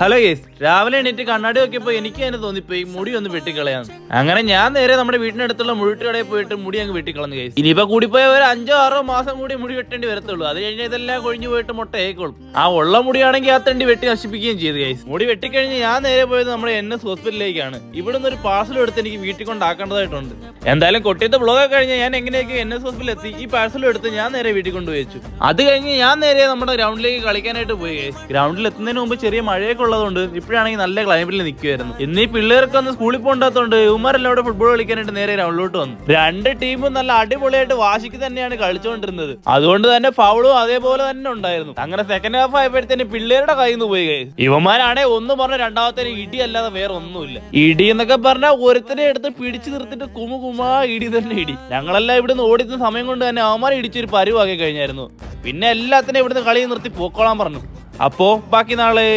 Hello yes രാവിലെ എണീറ്റ് കണ്ണാടി നോക്കിയപ്പോ എനിക്ക് തന്നെ തോന്നിപ്പോയി മുടി ഒന്ന് വെട്ടിക്കളയാണ് അങ്ങനെ ഞാൻ നേരെ നമ്മുടെ വീടിനടുത്തുള്ള മുഴുട്ടുകടയിൽ പോയിട്ട് മുടി അങ്ങ് വെട്ടിക്കളഞ്ഞു കേസ് ഇനിയിപ്പോ കൂടിപ്പോയ ഒരു അഞ്ചോ ആറോ മാസം കൂടി മുടി വെട്ടേണ്ടി വരത്തുള്ളൂ. അത് കഴിഞ്ഞ് ഇതെല്ലാം കൊഴിഞ്ഞു പോയിട്ട് മുട്ട ഏക്കോളും ആ ഉള്ള മുടിയാണെങ്കിൽ ആ തണ്ടി വെട്ടി നശിപ്പിക്കുകയും ചെയ്തു കേസ് മുടി വെട്ടിക്കഴിഞ്ഞ് ഞാൻ നേരെ പോയത് നമ്മുടെ എൻ എസ് ഹോസ്പിറ്റലിലേക്കാണ്. ഇവിടുന്ന് ഒരു പാഴ്സൽ എടുത്ത് എനിക്ക് വീട്ടിൽ കൊണ്ടാക്കേണ്ടതായിട്ടുണ്ട്. എന്തായാലും കൊട്ടിയത്തെ ബ്ലോഗ് കഴിഞ്ഞ് ഞാൻ എങ്ങനെയൊക്കെ എൻ എസ് ഹോസ്പിറ്റലിൽ എത്തി. ഈ പാഴ്സൽ എടുത്ത് ഞാൻ നേരെ വീട്ടിൽ കൊണ്ടുപോയി അത് കഴിഞ്ഞ് ഞാൻ നേരെ നമ്മുടെ ഗ്രൗണ്ടിലേക്ക് കളിക്കാനായിട്ട് പോയി ഗേസ് ഗ്രൗണ്ടിൽ എത്തുന്നതിന് മുമ്പ് ചെറിയ മഴയൊക്കെ ഉള്ളതുകൊണ്ട് ഇപ്പോഴാണെങ്കിൽ നല്ല ക്ലൈമറ്റിൽ നിൽക്കുമായിരുന്നു എന്നീ ഈ പിള്ളേർക്ക് ഒന്ന് സ്കൂളിൽ പോകണ്ടാത്തതുകൊണ്ട് ഇവന്മാരെല്ലാം ഇവിടെ ഫുട്ബോൾ കളിക്കാനായിട്ട് നേരെ ഗ്രൗണ്ടിലോട്ട് വന്നു. രണ്ട് ടീമും നല്ല അടിപൊളിയായിട്ട് വാശിക്ക് തന്നെയാണ് കളിച്ചുകൊണ്ടിരുന്നത് അതുകൊണ്ട് തന്നെ ഫൗളും അതേപോലെ തന്നെ ഉണ്ടായിരുന്നു. അങ്ങനെ സെക്കൻഡ് ഹാഫ് ആയപ്പോഴത്തേന് പിള്ളേരുടെ കയ്യിൽ നിന്ന് പോയി. ഇവന്മാരാണെ ഒന്ന് പറഞ്ഞ രണ്ടാമത്തേന് ഇടി അല്ലാതെ വേറെ ഒന്നുമില്ല. ഇടി എന്നൊക്കെ പറഞ്ഞാൽ ഒരുത്തനെ എടുത്ത് പിടിച്ചു നിർത്തിട്ട് കുമു കുമാ ഇടി തന്നെ ഇടി. ഞങ്ങളെല്ലാം ഇവിടുന്ന് ഓടിക്കുന്ന സമയം കൊണ്ട് തന്നെ അവന്മാരെ ഇടിച്ചൊരു പരുവാക്കി കഴിഞ്ഞായിരുന്നു. പിന്നെ എല്ലാത്തിനും ഇവിടുന്ന് കളി നിർത്തി പോക്കോളാൻ പറഞ്ഞു. അപ്പോ ബാക്കി നാളെ.